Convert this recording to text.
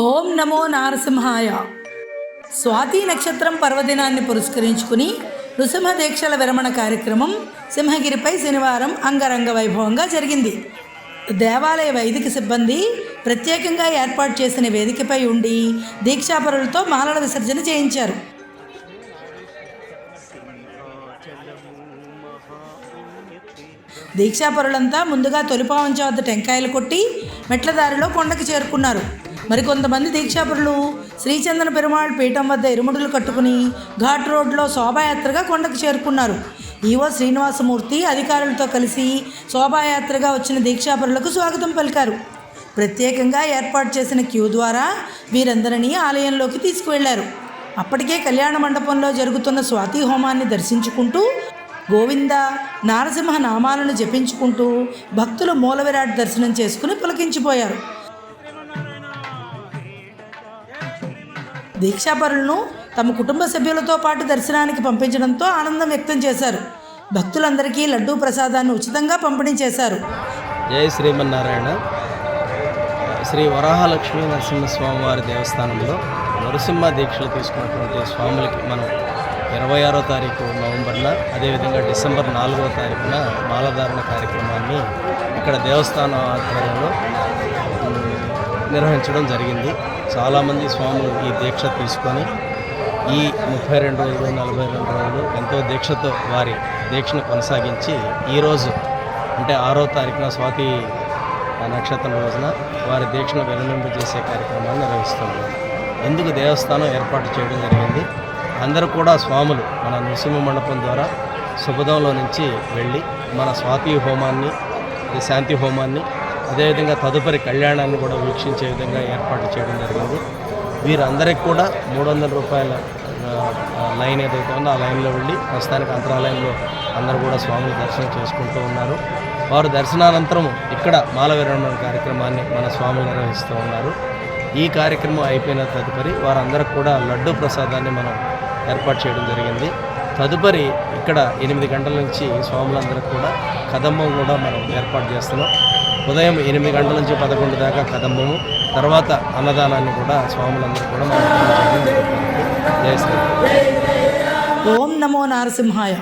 ఓం నమో నారసింహాయ. స్వాతి నక్షత్రం పర్వదినాన్ని పురస్కరించుకుని నృసింహ దీక్షల విరమణ కార్యక్రమం సింహగిరిపై శనివారం అంగరంగ వైభవంగా జరిగింది. దేవాలయ వైదిక సిబ్బంది ప్రత్యేకంగా ఏర్పాటు చేసిన వేదికపై ఉండి దీక్షాపరులతో మాలల విసర్జన చేయించారు. దీక్షాపరులంతా ముందుగా తొలిపావంచ వద్ద టెంకాయలు కొట్టి మెట్ల దారిలో కొండకు చేరుకున్నారు. మరికొంతమంది దీక్షాపరులు శ్రీచందన పెరుమాళ్ పీఠం వద్ద ఇరుముడులు కట్టుకుని ఘాట్ రోడ్లో శోభాయాత్రగా కొండకు చేరుకున్నారు. ఈవో శ్రీనివాసమూర్తి అధికారులతో కలిసి శోభాయాత్రగా వచ్చిన దీక్షాపరులకు స్వాగతం పలికారు. ప్రత్యేకంగా ఏర్పాటు చేసిన క్యూ ద్వారా వీరందరినీ ఆలయంలోకి తీసుకువెళ్ళారు. అప్పటికే కళ్యాణ మండపంలో జరుగుతున్న స్వాతి హోమాన్ని దర్శించుకుంటూ గోవింద నారసింహ నామాలను జపించుకుంటూ భక్తులు మూలవిరాట్ దర్శనం చేసుకుని పులకించిపోయారు. దీక్షాపరులను తమ కుటుంబ సభ్యులతో పాటు దర్శనానికి పంపించడంతో ఆనందం వ్యక్తం చేశారు. భక్తులందరికీ లడ్డూ ప్రసాదాన్ని ఉచితంగా పంపిణీ చేశారు. జై శ్రీమన్నారాయణ. శ్రీ వరాహలక్ష్మీ నరసింహస్వామి వారి దేవస్థానంలో నరసింహ దీక్షలు తీసుకున్నటువంటి స్వాములకి మనం ఇరవై ఆరో తారీఖు నవంబర్న అదేవిధంగా డిసెంబర్ నాలుగో తారీఖున మాలధారణ కార్యక్రమాన్ని ఇక్కడ దేవస్థానం ఆధ్వర్యంలో నిర్వహించడం జరిగింది. చాలామంది స్వాములు ఈ దీక్ష తీసుకొని ఈ ముప్పై రెండు రోజులు నలభై రెండు రోజులు ఎంతో దీక్షతో వారి దీక్షను కొనసాగించి ఈరోజు అంటే ఆరో తారీఖున స్వాతి నక్షత్రం రోజున వారి దీక్షను విరమింపజేసే కార్యక్రమాన్ని నిర్వహిస్తున్నారు ఎందుకు దేవస్థానం ఏర్పాటు చేయడం జరిగింది? అందరూ కూడా స్వాములు మన నృసింహ మండపం ద్వారా శుభదంలో నుంచి వెళ్ళి మన స్వాతి హోమాన్ని శాంతి హోమాన్ని అదేవిధంగా తదుపరి కళ్యాణాన్ని కూడా వీక్షించే విధంగా ఏర్పాటు చేయడం జరిగింది. వీరందరికీ కూడా మూడు వందల రూపాయల లైన్ ఏదైతే ఉందో ఆ లైన్లో వెళ్ళి ప్రస్తుతానికి అంతరాలయంలో అందరూ కూడా స్వామిని దర్శనం చేసుకుంటూ ఉన్నారు. వారు దర్శనానంతరం ఇక్కడ మాల విరమణ కార్యక్రమాన్ని మన స్వాములు నిర్వహిస్తూ ఉన్నారు. ఈ కార్యక్రమం అయిపోయిన తదుపరి వారందరికి కూడా లడ్డు ప్రసాదాన్ని మనం ఏర్పాటు చేయడం జరిగింది. తదుపరి ఇక్కడ ఎనిమిది గంటల నుంచి స్వాములందరికీ కూడా కదంబం కూడా మనం ఏర్పాటు చేస్తున్నాం. ఉదయం ఎనిమిది గంటల నుంచి పదకొండు దాకా కదంబము. తర్వాత అన్నదానాన్ని కూడా స్వాములందరూ కూడా మనం జరుగుతుంది జయ ఓం నమో నారసింహాయ.